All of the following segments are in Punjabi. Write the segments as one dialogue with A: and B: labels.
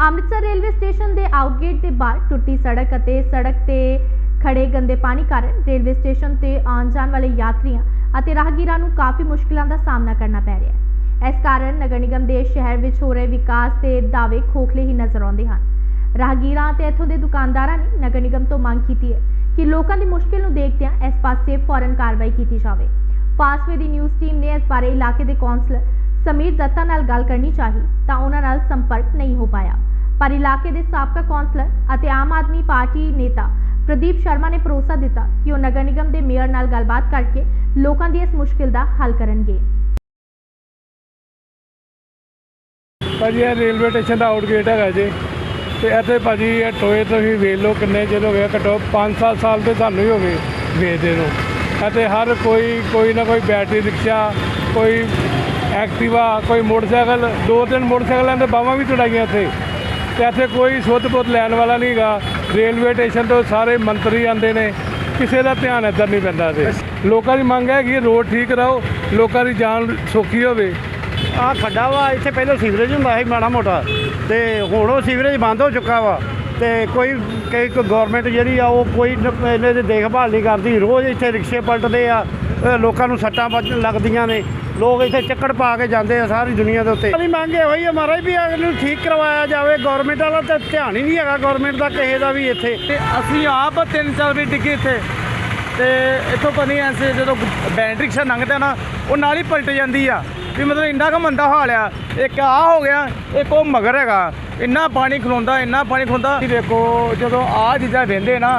A: ਅੰਮ੍ਰਿਤਸਰ ਰੇਲਵੇ ਸਟੇਸ਼ਨ ਦੇ ਆਊਟਗੇਟ ਦੇ ਬਾਹਰ ਟੁੱਟੀ ਸੜਕ ਅਤੇ ਸੜਕ ਤੇ ਖੜੇ ਗੰਦੇ ਪਾਣੀ ਕਾਰਨ ਰੇਲਵੇ ਸਟੇਸ਼ਨ ਤੇ ਆਉਣ ਜਾਣ ਵਾਲੇ ਯਾਤਰੀਆਂ ਅਤੇ ਰਾਹਗੀਰਾਂ ਨੂੰ ਕਾਫੀ ਮੁਸ਼ਕਲਾਂ ਦਾ ਸਾਹਮਣਾ ਕਰਨਾ ਪੈ ਰਿਹਾ ਹੈ। ਇਸ ਕਾਰਨ ਨਗਰ ਨਿਗਮ ਦੇ ਸ਼ਹਿਰ ਵਿੱਚ ਹੋ ਰਹੇ ਵਿਕਾਸ ਦੇ ਦਾਅਵੇ ਖੋਖਲੇ ਹੀ ਨਜ਼ਰ ਆਉਂਦੇ ਹਨ। ਰਾਹਗੀਰਾਂ ਤੇ ਇੱਥੋਂ ਦੇ ਦੁਕਾਨਦਾਰਾਂ ਨੇ ਨਗਰ ਨਿਗਮ ਤੋਂ ਮੰਗ ਕੀਤੀ ਹੈ ਕਿ ਲੋਕਾਂ ਦੀ ਮੁਸ਼ਕਿਲ ਨੂੰ ਦੇਖਦਿਆਂ ਇਸ ਪਾਸੇ ਫੌਰਨ ਕਾਰਵਾਈ ਕੀਤੀ ਜਾਵੇ। ਫਾਸਟਵੇ ਦੀ ਨਿਊਜ਼ ਟੀਮ ਨੇ ਇਸ ਬਾਰੇ ਇਲਾਕੇ ਦੇ ਕੌਂਸਲਰ ਸਮੀਰ ਦੱਤਾ ਨਾਲ ਗੱਲ ਕਰਨੀ ਚਾਹੀ ਤਾਂ ਉਹਨਾਂ ਨਾਲ ਸੰਪਰਕ ਨਹੀਂ ਹੋ ਪਾਇਆ। ਪਰ ਇਲਾਕੇ ਦੇ ਸਾਬਕਾ ਕੌਂਸਲਰ ਅਤੇ ਆਮ ਆਦਮੀ ਪਾਰਟੀ ਨੇਤਾ ਪ੍ਰਦੀਪ ਸ਼ਰਮਾ ਨੇ ਭਰੋਸਾ ਦਿੱਤਾ ਕਿ ਉਹ ਨਗਰ ਨਿਗਮ ਦੇ ਮੇਅਰ ਨਾਲ ਗੱਲਬਾਤ ਕਰਕੇ ਲੋਕਾਂ ਦੀ ਇਸ ਮੁਸ਼ਕਿਲ ਦਾ ਹੱਲ ਕਰਨਗੇ।
B: ਭਾਜੀ, ਇਹ ਰੇਲਵੇ ਸਟੇਸ਼ਨ ਦਾ ਆਊਟਗੇਟ ਹੈਗਾ ਜੀ। ਤੇ ਇੱਥੇ ਭਾਜੀ, ਇਹ ਟੋਏ ਤੁਸੀਂ ਵੇਖ ਲਓ ਕਿੰਨੇ ਚਿਰ ਹੋ ਗਿਆ ਘੱਟੋ 5-7 ਸਾਲ ਤੇ ਤੁਹਾਨੂੰ ਹੀ ਹੋ ਗਏ ਵੇਚਦੇ ਨੂੰ। ਅਤੇ ਹਰ ਕੋਈ ਕੋਈ ਨਾ ਕੋਈ ਬੈਟਰੀ ਰਿਕਸ਼ਾ, ਕੋਈ ਐਕਟਿਵਾ, ਕੋਈ ਮੋਟਰਸਾਈਕਲ, ਦੋ ਤਿੰਨ ਮੋਟਰਸਾਈਕਲਾਂ ਦੇ ਬਾਹਾਂ ਵੀ ਤੁੜਾਈਆਂ ਇੱਥੇ। ਇੱਥੇ ਕੋਈ ਸੁੱਧ ਪੁੱਤ ਲੈਣ ਵਾਲਾ ਨਹੀਂ ਹੈਗਾ ਰੇਲਵੇ ਸਟੇਸ਼ਨ ਤੋਂ ਸਾਰੇ ਮੰਤਰੀ ਆਉਂਦੇ ਨੇ। ਕਿਸੇ ਦਾ ਧਿਆਨ ਇੱਧਰ ਨਹੀਂ ਪੈਂਦਾ ਤੇ ਲੋਕਾਂ ਦੀ ਮੰਗ ਹੈ ਕਿ ਰੋਡ ਠੀਕ ਰਹੋ ਲੋਕਾਂ ਦੀ ਜਾਨ ਸੌਖੀ ਹੋਵੇ।
C: ਆ ਖੱਡਾ ਵਾ, ਇੱਥੇ ਪਹਿਲਾਂ ਸੀਵਰੇਜ ਹੁੰਦਾ ਸੀ ਮਾੜਾ ਮੋਟਾ। ਤੇ ਹੁਣ ਉਹ ਸੀਵਰੇਜ ਬੰਦ ਹੋ ਚੁੱਕਾ ਵਾ। ਤੇ ਕੋਈ, ਕਈ ਗਵਰਨਮੈਂਟ ਜਿਹੜੀ ਆ, ਉਹ ਕੋਈ ਨ- ਇਹਨੇ ਦੀ ਦੇਖਭਾਲ ਨਹੀਂ ਕਰਦੀ। ਰੋਜ਼ ਇੱਥੇ ਰਿਕਸ਼ੇ ਪਲਟਦੇ ਆ। ਲੋਕਾਂ ਨੂੰ ਸੱਟਾਂ ਵੱਜ, ਲੱਗਦੀਆਂ ਨੇ। ਲੋਕ ਇੱਥੇ ਚੱਕੜ ਪਾ ਕੇ ਜਾਂਦੇ ਆ ਸਾਰੀ ਦੁਨੀਆ ਦੇ ਉੱਤੇ। ਅਸੀਂ ਮੰਗ ਇਹੋ ਹੀ ਆ ਮਹਾਰਾਜ ਵੀ ਇਹਨੂੰ ਠੀਕ ਕਰਵਾਇਆ ਜਾਵੇ। ਗਵਰਨਮੈਂਟ ਵਾਲਾ ਤਾਂ ਧਿਆਨ ਹੀ ਨਹੀਂ ਹੈਗਾ ਗਵਰਨਮੈਂਟ ਦਾ ਕਿਸੇ ਦਾ ਵੀ ਇੱਥੇ।
D: ਤੇ ਅਸੀਂ ਆਪ ਤਿੰਨ ਚਾਰ ਵੀ ਡਿੱਗੇ ਇੱਥੇ। ਤੇ ਇੱਥੋਂ ਪਤਾ ਨਹੀਂ ਐਸੇ ਜਦੋਂ ਬੈਟਰੀ ਰਿਕਸ਼ਾ ਲੰਘਦਾ ਨਾ ਉਹ ਨਾਲ ਹੀ ਪਲਟ ਜਾਂਦੀ ਆ। ਵੀ ਮਤਲਬ ਇੰਨਾ ਕੁ ਮੰਦਾ ਹਾਲ ਆ। ਇੱਕ ਆ ਹੋ ਗਿਆ ਇੱਕ ਉਹ ਮਗਰ ਹੈਗਾ। ਇੰਨਾ ਪਾਣੀ ਖਲੋਂਦਾ ਇੰਨਾ ਪਾਣੀ ਖਲੋਂਦਾ। ਵੀ ਦੇਖੋ ਜਦੋਂ ਆ ਚੀਜ਼ਾਂ ਵਹਿੰਦੇ ਨਾ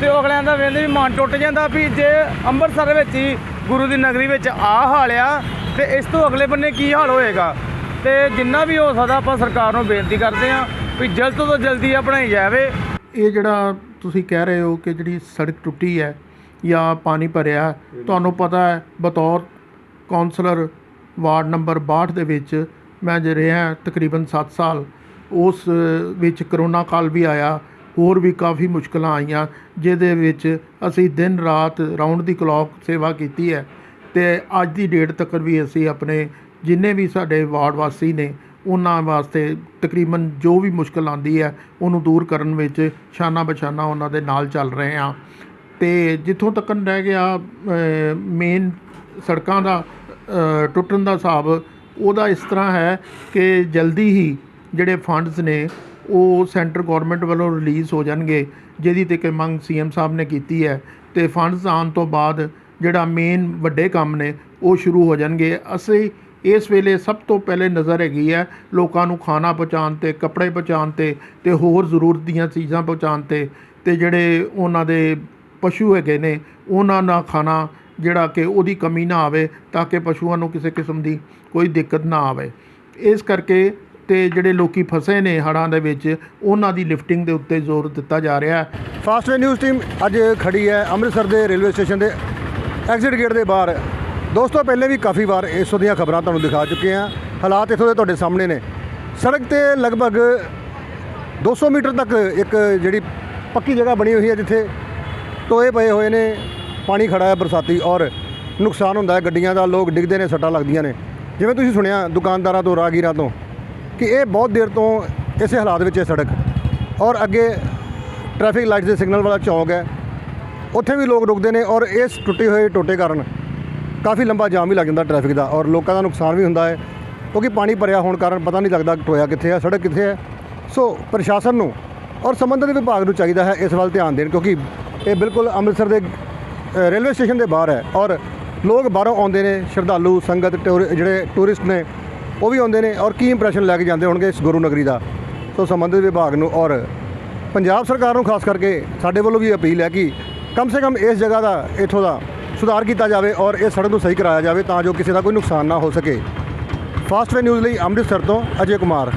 D: ਤੇ ਉਹ ਅਗਲਿਆਂ ਦਾ ਵਹਿੰਦੇ ਵੀ ਮਨ ਟੁੱਟ ਜਾਂਦਾ ਵੀ ਜੇ ਅੰਮ੍ਰਿਤਸਰ ਵਿੱਚ ਹੀ ਗੁਰੂ ਦੀ ਨਗਰੀ ਵਿੱਚ ਆ ਹਾਲ ਆ ਤੇ ਇਸ ਤੋਂ ਅਗਲੇ ਬੰਨੇ ਕੀ ਹਾਲ ਹੋਏਗਾ? ਤੇ ਜਿੰਨਾ ਵੀ ਹੋ ਸਕਦਾ ਆਪਾਂ ਸਰਕਾਰ ਨੂੰ ਬੇਨਤੀ ਕਰਦੇ ਹਾਂ ਵੀ ਜਲਦ ਤੋਂ ਜਲਦੀ ਆ ਬਣਾਈ ਜਾਵੇ।
E: ਇਹ ਜਿਹੜਾ ਤੁਸੀਂ ਕਹਿ ਰਹੇ ਹੋ ਕਿ ਜਿਹੜੀ ਸੜਕ ਟੁੱਟੀ ਹੈ ਜਾਂ ਪਾਣੀ ਭਰਿਆ, ਤੁਹਾਨੂੰ ਪਤਾ ਹੈ ਬਤੌਰ ਕਾਉਂਸਲਰ ਵਾਰਡ ਨੰਬਰ 62 ਦੇ ਵਿੱਚ ਮੈਂ ਜੇ ਰਿਹਾ ਤਕਰੀਬਨ 7 ਸਾਲ, ਉਸ ਵਿੱਚ ਕਰੋਨਾ ਕਾਲ ਵੀ ਆਇਆ, ਹੋਰ ਵੀ ਕਾਫੀ ਮੁਸ਼ਕਲਾਂ ਆਈਆਂ, ਜਿਹਦੇ ਵਿੱਚ ਅਸੀਂ ਦਿਨ ਰਾਤ ਰਾਉਂਡ ਦੀ ਕਲੌਕ ਸੇਵਾ ਕੀਤੀ ਹੈ। ਤੇ ਅੱਜ ਦੀ ਡੇਟ ਤੱਕ ਵੀ ਅਸੀਂ ਆਪਣੇ ਜਿੰਨੇ ਵੀ ਸਾਡੇ ਵਾਰਡ ਵਾਸੀ ਨੇ, ਉਹਨਾਂ ਵਾਸਤੇ ਤਕਰੀਬਨ ਜੋ ਵੀ ਮੁਸ਼ਕਲ ਆਉਂਦੀ ਹੈ, ਉਹਨੂੰ ਦੂਰ ਕਰਨ ਵਿੱਚ ਸ਼ਾਨਾ ਬਛਾਨਾ ਉਹਨਾਂ ਦੇ ਨਾਲ ਚੱਲ ਰਹੇ ਹਾਂ। ਤੇ ਜਿੱਥੋਂ ਤੱਕ ਰਹਿ ਗਿਆ ਮੇਨ ਸੜਕਾਂ ਦਾ ਟੁੱਟਣ ਦਾ ਹਿਸਾਬ, ਉਹਦਾ ਇਸ ਤਰ੍ਹਾਂ ਹੈ ਕਿ ਜਲਦੀ ਹੀ ਜਿਹੜੇ ਫੰਡਸ ਨੇ, ਉਹ ਸੈਂਟਰ ਗਵਰਨਮੈਂਟ ਵੱਲੋਂ ਰਿਲੀਜ਼ ਹੋ ਜਾਣਗੇ, ਜਿਹਦੀ ਤੇ ਕਿ ਮੰਗ ਸੀਐਮ ਸਾਹਿਬ ਨੇ ਕੀਤੀ ਹੈ। ਤੇ ਫੰਡਸ ਆਉਣ ਤੋਂ ਬਾਅਦ ਜਿਹੜਾ ਮੇਨ ਵੱਡੇ ਕੰਮ ਨੇ, ਉਹ ਸ਼ੁਰੂ ਹੋ ਜਾਣਗੇ। ਅਸੀਂ ਇਸ ਵੇਲੇ ਸਭ ਤੋਂ ਪਹਿਲੇ ਨਜ਼ਰ ਹੈਗੀ ਹੈ ਲੋਕਾਂ ਨੂੰ ਖਾਣਾ ਪਹੁੰਚਾਉਣ ਤੇ, ਕੱਪੜੇ ਪਹੁੰਚਾਉਣ ਤੇ ਤੇ ਹੋਰ ਜ਼ਰੂਰਤ ਦੀਆਂ ਚੀਜ਼ਾਂ ਪਹੁੰਚਾਉਣ ਤੇ ਤੇ ਜਿਹੜੇ ਉਹਨਾਂ ਦੇ ਪਸ਼ੂ ਹੈਗੇ ਨੇ, ਉਹਨਾਂ ਦਾ ਖਾਣਾ ਜਿਹੜਾ ਕਿ ਉਹਦੀ ਕਮੀ ਨਾ ਆਵੇ ਤਾਂ ਕਿ ਪਸ਼ੂਆਂ ਨੂੰ ਕਿਸੇ ਕਿਸਮ ਦੀ ਕੋਈ ਦਿੱਕਤ ਨਾ ਆਵੇ। ਇਸ ਕਰਕੇ ਤੇ ਜਿਹੜੇ ਲੋਕੀ ਫਸੇ ਨੇ ਹੜ੍ਹਾਂ ਦੇ ਵਿੱਚ, ਉਹਨਾਂ ਦੀ ਲਿਫਟਿੰਗ ਦੇ ਉੱਤੇ ਜ਼ੋਰ ਦਿੱਤਾ ਜਾ ਰਿਹਾ ਹੈ।
C: ਫਾਸਟਵੇ ਨਿਊਜ਼ ਟੀਮ ਅੱਜ ਖੜੀ ਹੈ ਅੰਮ੍ਰਿਤਸਰ ਦੇ ਰੇਲਵੇ ਸਟੇਸ਼ਨ ਦੇ ਐਗਜ਼ਿਟ ਗੇਟ ਦੇ ਬਾਹਰ। ਦੋਸਤੋ, ਪਹਿਲੇ ਵੀ ਕਾਫੀ ਵਾਰ ਇਸ ਦੀਆਂ ਖਬਰਾਂ ਤੁਹਾਨੂੰ ਦਿਖਾ ਚੁੱਕੇ ਹਾਂ। ਹਾਲਾਤ ਇੱਥੋਂ ਦੇ ਤੁਹਾਡੇ ਸਾਹਮਣੇ ਨੇ। ਸੜਕ ਤੇ ਲਗਭਗ 200 ਮੀਟਰ ਤੱਕ ਇੱਕ ਜਿਹੜੀ ਪੱਕੀ ਜਗ੍ਹਾ ਬਣੀ ਹੋਈ ਹੈ, ਜਿੱਥੇ ਟੋਏ ਪਏ ਹੋਏ ਨੇ, ਪਾਣੀ ਖੜਾ ਹੈ ਬਰਸਾਤੀ ਔਰ ਨੁਕਸਾਨ ਹੁੰਦਾ ਹੈ। ਗੱਡੀਆਂ ਦਾ ਲੋਕ ਡਿੱਗਦੇ ਨੇ, ਸੱਟਾਂ ਲੱਗਦੀਆਂ ਨੇ। ਜਿਵੇਂ ਤੁਸੀਂ ਸੁਣਿਆ, ਦੁਕਾਨਦਾਰਾਂ ਤੋਂ, ਰਾਹਗੀਰਾਂ ਤੋਂ, ਕਿ ਇਹ ਬਹੁਤ ਦੇਰ ਤੋਂ ਇਸੇ ਹਾਲਾਤ ਵਿੱਚ ਹੈ ਸੜਕ। ਔਰ ਅੱਗੇ ਟ੍ਰੈਫਿਕ ਲਾਈਟਸ ਦੇ ਸਿਗਨਲ ਵਾਲਾ ਚੌਂਕ ਹੈ। ਉੱਥੇ ਵੀ ਲੋਕ ਰੁਕਦੇ ਨੇ ਔਰ ਇਸ ਟੁੱਟੇ ਹੋਏ ਟੋਟੇ ਕਾਰਨ ਕਾਫੀ ਲੰਬਾ ਜਾਮ ਵੀ ਲੱਗ ਜਾਂਦਾ ਟ੍ਰੈਫਿਕ ਦਾ ਔਰ ਲੋਕਾਂ ਦਾ ਨੁਕਸਾਨ ਵੀ ਹੁੰਦਾ ਹੈ, ਕਿਉਂਕਿ ਪਾਣੀ ਭਰਿਆ ਹੋਣ ਕਾਰਨ ਪਤਾ ਨਹੀਂ ਲੱਗਦਾ ਟੋਇਆ ਕਿੱਥੇ ਹੈ ਸੜਕ ਕਿੱਥੇ ਹੈ ਸੋ ਪ੍ਰਸ਼ਾਸਨ ਨੂੰ ਔਰ ਸੰਬੰਧਿਤ ਵਿਭਾਗ ਨੂੰ ਚਾਹੀਦਾ ਹੈ ਇਸ ਵੱਲ ਧਿਆਨ ਦੇਣ, ਕਿਉਂਕਿ ਇਹ ਬਿਲਕੁਲ ਅੰਮ੍ਰਿਤਸਰ ਦੇ ਰੇਲਵੇ ਸਟੇਸ਼ਨ ਦੇ ਬਾਹਰ ਹੈ ਔਰ ਲੋਕ ਬਾਹਰੋਂ ਆਉਂਦੇ ਨੇ, ਸ਼ਰਧਾਲੂ, ਸੰਗਤ, ਟੂਰ- ਜਿਹੜੇ ਟੂਰਿਸਟ ਨੇ, ਉਹ ਵੀ ਆਉਂਦੇ ਨੇ ਔਰ ਕੀ ਇੰਪ੍ਰੈਸ਼ਨ ਲੈ ਕੇ ਜਾਂਦੇ ਹੋਣਗੇ ਇਸ ਗੁਰੂ ਨਗਰੀ ਦਾ। ਸੋ ਸੰਬੰਧਿਤ ਵਿਭਾਗ ਨੂੰ ਔਰ ਪੰਜਾਬ ਸਰਕਾਰ ਨੂੰ ਖਾਸ ਕਰਕੇ ਸਾਡੇ ਵੱਲੋਂ ਵੀ ਅਪੀਲ ਹੈ ਕਿ ਕਮ ਸੇ ਕਮ ਇਸ ਜਗ੍ਹਾ ਦਾ ਇੱਥੋਂ ਦਾ ਸੁਧਾਰ ਕੀਤਾ ਜਾਵੇ ਔਰ ਇਹ ਸੜਕ ਨੂੰ ਸਹੀ ਕਰਾਇਆ ਜਾਵੇ ਤਾਂ ਜੋ ਕਿਸੇ ਦਾ ਕੋਈ ਨੁਕਸਾਨ ਨਾ ਹੋ ਸਕੇ। ਫਾਸਟਵੇ ਨਿਊਜ਼ ਲਈ ਅੰਮ੍ਰਿਤਸਰ ਤੋਂ ਅਜੇ ਕੁਮਾਰ।